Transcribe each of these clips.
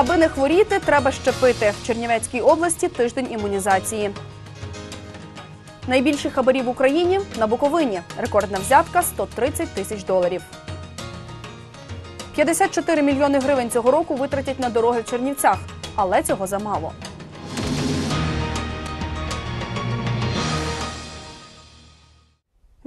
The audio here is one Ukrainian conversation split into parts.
Аби не хворіти, треба щепити. В Чернівецькій області тиждень імунізації. Найбільші хабарі в Україні на Буковині. Рекордна взятка 130 тисяч доларів. 54 мільйони гривень цього року витратять на дороги в Чернівцях, але цього замало.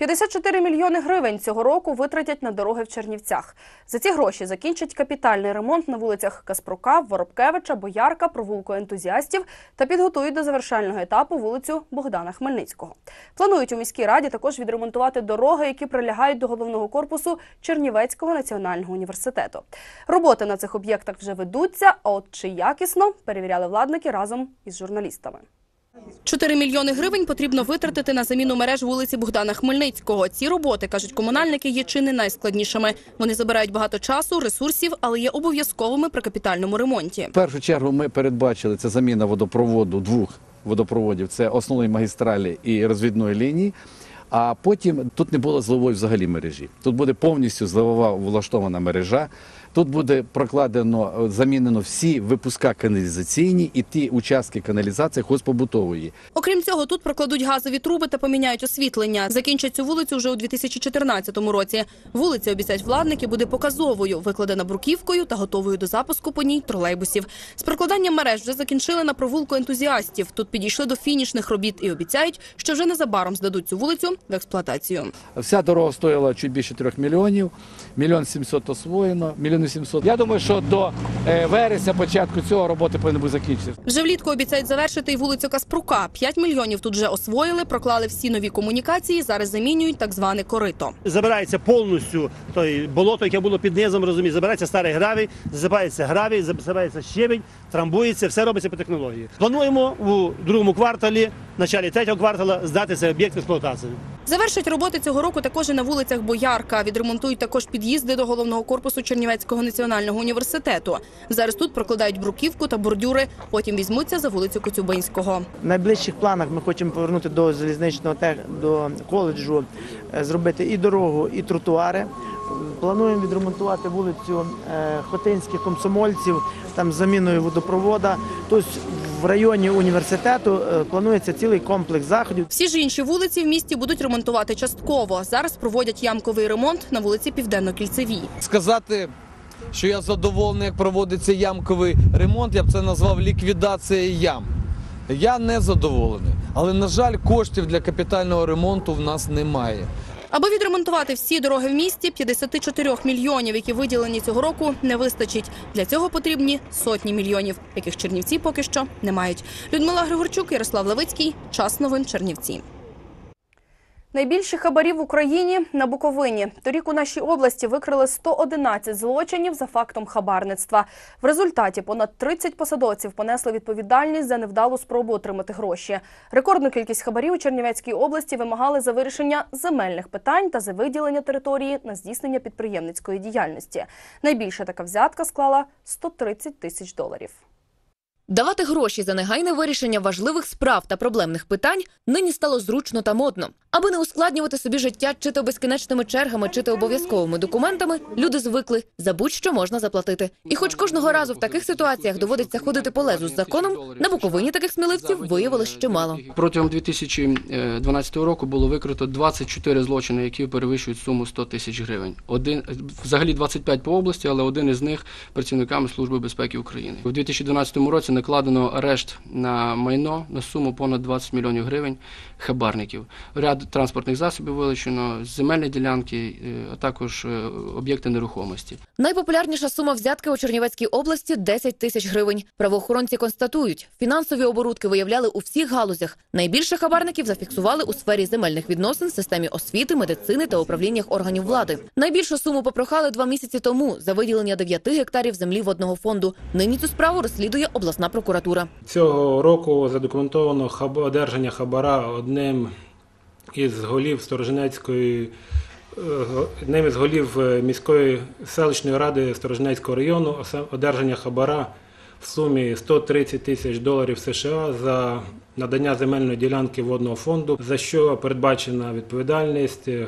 54 мільйони гривень цього року витратять на дороги в Чернівцях. За ці гроші закінчать капітальний ремонт на вулицях Каспрука, Воробкевича, Боярка, провулку ентузіастів та підготують до завершального етапу вулицю Богдана Хмельницького. Планують у міській раді також відремонтувати дороги, які прилягають до головного корпусу Чернівецького національного університету. Роботи на цих об'єктах вже ведуться. А от чи якісно перевіряли владники разом із журналістами. 4 мільйони гривень потрібно витратити на заміну мереж вулиці Богдана Хмельницького. Ці роботи, кажуть комунальники, є чи не найскладнішими. Вони забирають багато часу, ресурсів, але є обов'язковими при капітальному ремонті. В першу чергу ми передбачили це заміна водопроводу двох водопроводів: це основної магістралі і розвідної лінії. А потім тут не було зливової взагалі мережі. Тут буде повністю зливова влаштована мережа. Тут буде прокладено е, замінено всі випуска каналізаційні і ті участки каналізації хозпобутової. Окрім цього, тут прокладуть газові труби та поміняють освітлення. Закінчать цю вулицю вже у 2014 році. Вулиця, обіцяють владники, буде показовою, викладена бруківкою та готовою до запуску по ній тролейбусів. З прокладанням мереж вже закінчили на провулку ентузіастів. Тут підійшли до фінішних робіт і обіцяють, що вже незабаром здадуть цю вулицю в експлуатацію. Вся дорога стоїла чуть більше трьох мільйонів. Мільйон сімсот освоєно, мільйон сімсот. Я думаю, що до е, вересня, початку цього роботи повинні бути закінчити. Вже влітку обіцяють завершити і вулицю Каспрука. 5 мільйонів тут вже освоїли, проклали всі нові комунікації. Зараз замінюють так зване корито. забирається повністю той болото, яке було під низом, розумієте, забирається старий гравій, засипається гравій, засипається щебень, трамбується, все робиться по технології. Плануємо у другому кварталі, в началі третього квартала здати цей об'єкт в експлуатацію. Завершать роботи цього року також і на вулицях Боярка. Відремонтують також під'їзди до головного корпусу Чернівецького національного університету. Зараз тут прокладають бруківку та бордюри. Потім візьмуться за вулицю Коцюбинського. В найближчих планах ми хочемо повернути до залізничного до коледжу, е, зробити і дорогу, і тротуари. Плануємо відремонтувати вулицю е, Хотинських комсомольців там заміною водопровода. Тобто в районі університету е, планується цілий комплекс заходів. Всі ж інші вулиці в місті будуть ремонтувати частково. Зараз проводять ямковий ремонт на вулиці Південно-Кільцевій. сказати, що я задоволений, як проводиться ямковий ремонт, я б це назвав ліквідацією ям. Я не задоволений, але на жаль, коштів для капітального ремонту в нас немає. Аби відремонтувати всі дороги в місті, 54 мільйонів, які виділені цього року, не вистачить. Для цього потрібні сотні мільйонів, яких Чернівці поки що не мають. Людмила Григорчук, Ярослав Левицький. Час новин Чернівці. Найбільші хабарі в Україні на Буковині. Торік у нашій області викрили 111 злочинів за фактом хабарництва. В результаті понад 30 посадовців понесли відповідальність за невдалу спробу отримати гроші. Рекордну кількість хабарів у Чернівецькій області вимагали за вирішення земельних питань та за виділення території на здійснення підприємницької діяльності. Найбільша така взятка склала 130 тисяч доларів. Давати гроші за негайне вирішення важливих справ та проблемних питань нині стало зручно та модно. Аби не ускладнювати собі життя чи то безкінечними чергами, чи то обов'язковими документами, люди звикли за будь-що можна заплатити. І хоч кожного разу в таких ситуаціях доводиться ходити по лезу з законом, на Буковині таких сміливців виявилось чимало. Протягом 2012 року було викрито 24 злочини, які перевищують суму 100 тисяч гривень. Один взагалі 25 по області, але один із них працівниками Служби безпеки України. У 2012 році накладено арешт на майно на суму понад 20 мільйонів гривень хабарників. Ряд транспортних засобів вилучено, земельні ділянки, е, а також е, об'єкти нерухомості. Найпопулярніша сума взятки у Чернівецькій області 10 тисяч гривень. Правоохоронці констатують, фінансові оборудки виявляли у всіх галузях. Найбільше хабарників зафіксували у сфері земельних відносин, системі освіти, медицини та управліннях органів влади. Найбільшу суму попрохали два місяці тому за виділення 9 гектарів землі водного фонду. Нині цю справу розслідує обласна прокуратура. Цього року задокументовано одержання хабара одним із голів Сторожинецької е, одним із голів е, міської селищної ради Сторожинецького району одержання хабара в сумі 130 тисяч доларів США за надання земельної ділянки водного фонду, за що передбачена відповідальність е,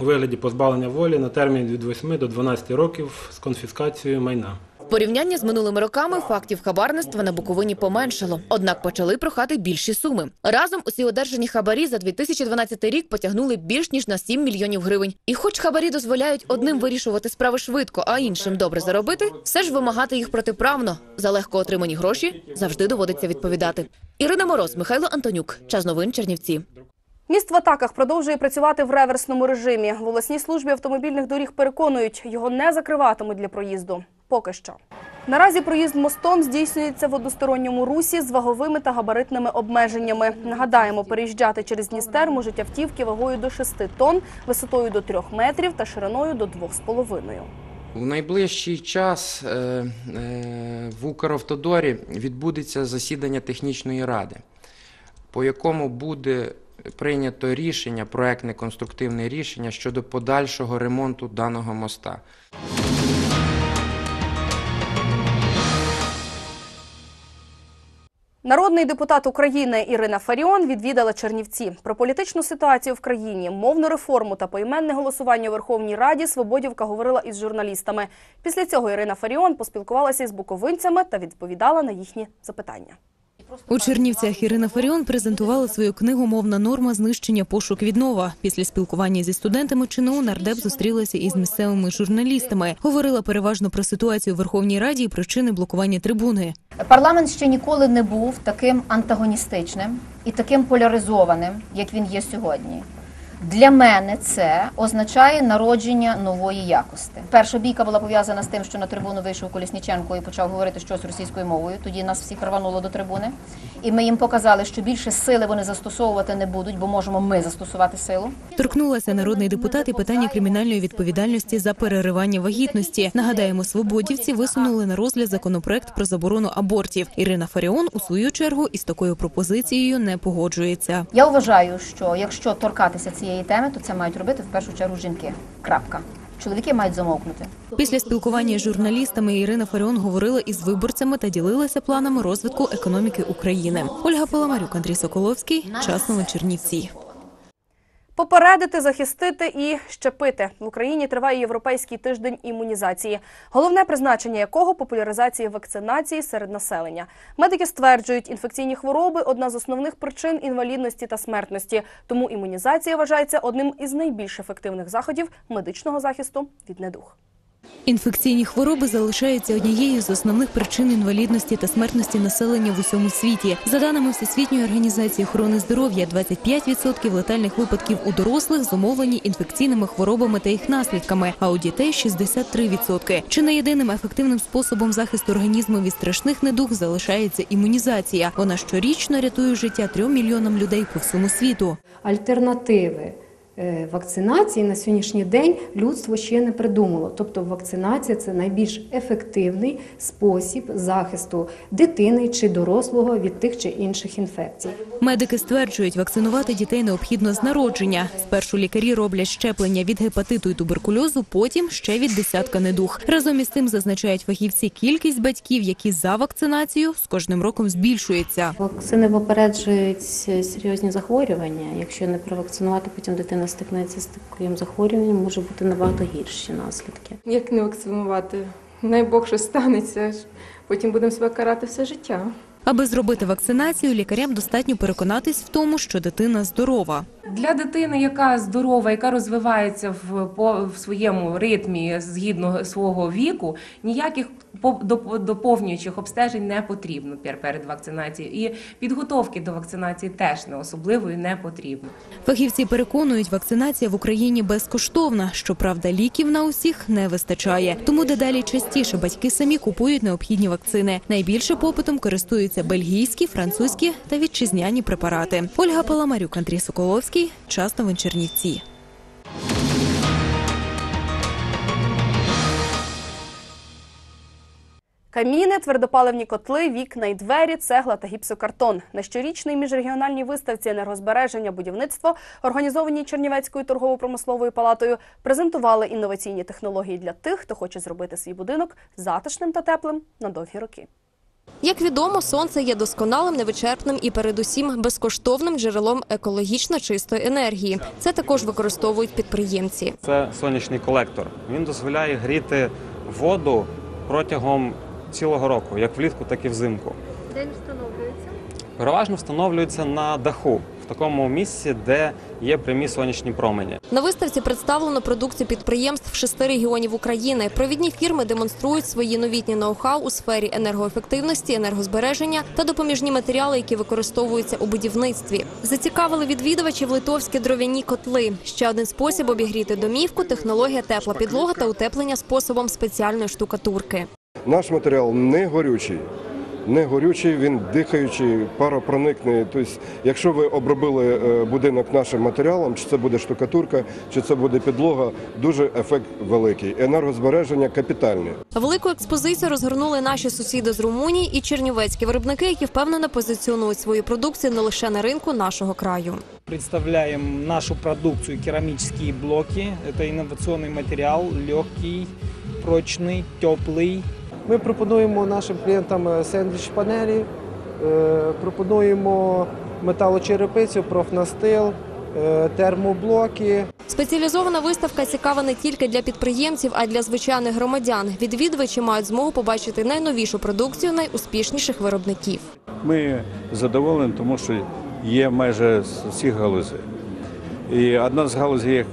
у вигляді позбавлення волі на термін від 8 до 12 років з конфіскацією майна. В порівнянні з минулими роками фактів хабарництва на Буковині поменшало, однак почали прохати більші суми. Разом усі одержані хабарі за 2012 рік потягнули більш ніж на 7 мільйонів гривень. І хоч хабарі дозволяють одним вирішувати справи швидко, а іншим добре заробити, все ж вимагати їх протиправно. За легко отримані гроші завжди доводиться відповідати. Ірина Мороз, Михайло Антонюк. Час новин Чернівці. Міст в атаках продовжує працювати в реверсному режимі. В обласній службі автомобільних доріг переконують, його не закриватимуть для проїзду. Поки що. Наразі проїзд мостом здійснюється в односторонньому русі з ваговими та габаритними обмеженнями. Нагадаємо, переїжджати через Дністер можуть автівки вагою до 6 тонн, висотою до 3 метрів та шириною до 2,5. У найближчий час е, е, в Укравтодорі відбудеться засідання технічної ради, по якому буде прийнято рішення, проектне конструктивне рішення щодо подальшого ремонту даного моста. Народний депутат України Ірина Фаріон відвідала Чернівці. Про політичну ситуацію в країні, мовну реформу та поіменне голосування у Верховній Раді Свободівка говорила із журналістами. Після цього Ірина Фаріон поспілкувалася із буковинцями та відповідала на їхні запитання. У Чернівцях Ірина Фаріон презентувала свою книгу Мовна норма знищення пошук віднова. Після спілкування зі студентами ЧНУ нардеп зустрілася із місцевими журналістами. Говорила переважно про ситуацію у Верховній Раді і причини блокування трибуни. Парламент ще ніколи не був таким антагоністичним і таким поляризованим, як він є сьогодні. Для мене це означає народження нової якості. Перша бійка була пов'язана з тим, що на трибуну вийшов Колісніченко і почав говорити щось російською мовою. Тоді нас всіх рвануло до трибуни, і ми їм показали, що більше сили вони застосовувати не будуть, бо можемо ми застосувати силу. Торкнулася народний депутат і питання кримінальної відповідальності за переривання вагітності. Нагадаємо, свободівці висунули на розгляд законопроект про заборону абортів. Ірина Фаріон у свою чергу із такою пропозицією не погоджується. Я вважаю, що якщо торкатися цієї теми, то це мають робити в першу чергу жінки. Крапка. Чоловіки мають замовкнути. Після спілкування з журналістами Ірина Фаріон говорила із виборцями та ділилася планами розвитку економіки України. Ольга Паламарюк, Андрій Соколовський. Час на Чернівці. Попередити, захистити і щепити в Україні триває європейський тиждень імунізації, головне призначення якого популяризація вакцинації серед населення. Медики стверджують, інфекційні хвороби одна з основних причин інвалідності та смертності. Тому імунізація вважається одним із найбільш ефективних заходів медичного захисту від недуг. Інфекційні хвороби залишаються однією з основних причин інвалідності та смертності населення в усьому світі. За даними Всесвітньої організації охорони здоров'я, 25% летальних випадків у дорослих зумовлені інфекційними хворобами та їх наслідками, а у дітей 63%. Чи не єдиним ефективним способом захисту організму від страшних недуг залишається імунізація. Вона щорічно рятує життя трьом мільйонам людей по всьому світу. Альтернативи вакцинації на сьогоднішній день людство ще не придумало. Тобто вакцинація це найбільш ефективний спосіб захисту дитини чи дорослого від тих чи інших інфекцій. Медики стверджують, вакцинувати дітей необхідно з народження. Спершу лікарі роблять щеплення від гепатиту і туберкульозу, потім ще від десятка недуг. Разом із тим зазначають фахівці, кількість батьків, які за вакцинацію, з кожним роком збільшується. Вакцини попереджують серйозні захворювання. Якщо не провакцинувати, потім дитина стикнеться з таким захворюванням, може бути набагато гірші наслідки. Як не вакцинувати? Най Бог що станеться, потім будемо себе карати все життя. Аби зробити вакцинацію, лікарям достатньо переконатись в тому, що дитина здорова. Для дитини, яка здорова, яка розвивається в, по, в своєму ритмі згідно свого віку, ніяких по- доповнюючих обстежень не потрібно пер- перед вакцинацією. І підготовки до вакцинації теж не особливої не потрібно. Фахівці переконують, вакцинація в Україні безкоштовна. Щоправда, ліків на усіх не вистачає. Тому дедалі частіше батьки самі купують необхідні вакцини. Найбільше попитом користуються бельгійські, французькі та вітчизняні препарати. Ольга Паламарюк, Андрій Соколовський. Час новин Чернівці. Каміни, твердопаливні котли, вікна і двері, цегла та гіпсокартон. На щорічній міжрегіональній виставці енергозбереження будівництво, організованій Чернівецькою торгово-промисловою палатою, презентували інноваційні технології для тих, хто хоче зробити свій будинок затишним та теплим на довгі роки. Як відомо, сонце є досконалим, невичерпним і передусім безкоштовним джерелом екологічно чистої енергії. Це також використовують підприємці. Це сонячний колектор. Він дозволяє гріти воду протягом цілого року, як влітку, так і взимку. Де він встановлюється? Переважно встановлюється на даху, такому місці, де є прямі сонячні промені. На виставці представлено продукцію підприємств шести регіонів України. Провідні фірми демонструють свої новітні ноу-хау у сфері енергоефективності, енергозбереження та допоміжні матеріали, які використовуються у будівництві. Зацікавили відвідувачів литовські дров'яні котли. Ще один спосіб обігріти домівку технологія тепла підлога та утеплення способом спеціальної штукатурки. Наш матеріал не горючий Не горючий, він дихаючий, паропроникний. Тобто, якщо ви обробили е, будинок нашим матеріалом, чи це буде штукатурка, чи це буде підлога, дуже ефект великий. Енергозбереження капітальне. Велику експозицію розгорнули наші сусіди з Румунії і чернівецькі виробники, які впевнено позиціонують свою продукцію не лише на ринку нашого краю. Представляем нашу продукцию керамические блоки. Это инновационный материал, легкий, прочный, теплый. Ми пропонуємо нашим клієнтам е, сендвіч-панелі, е, пропонуємо металочерепицю, профнастил, е, термоблоки. Спеціалізована виставка цікава не тільки для підприємців, а й для звичайних громадян. Відвідувачі мають змогу побачити найновішу продукцію найуспішніших виробників. Ми задоволені, тому що є майже з усіх галузей. І одна з галузей,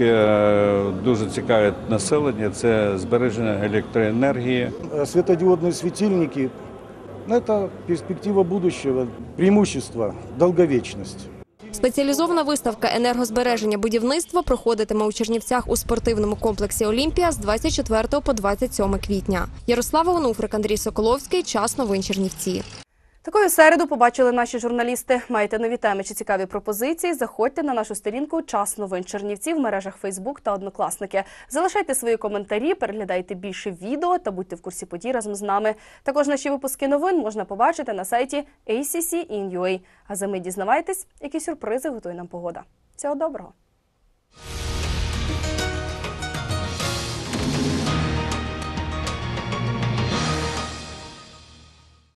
яка дуже цікавить населення, це збереження електроенергії. Светодиодные светильники – это перспектива будущего, преимущество, долговечность. Спеціалізована виставка енергозбереження будівництва проходитиме у Чернівцях у спортивному комплексі Олімпія з 24 по 27 квітня. Ярослава Онуфрик, Андрій Соколовський. Час новин Чернівці. Такою середу побачили наші журналісти. Маєте нові теми чи цікаві пропозиції? Заходьте на нашу сторінку Час новин Чернівці в мережах Фейсбук та Однокласники. Залишайте свої коментарі, переглядайте більше відео та будьте в курсі подій разом з нами. Також наші випуски новин можна побачити на сайті ACC.in.ua. А за ми дізнавайтесь, які сюрпризи готує нам погода. Всього доброго!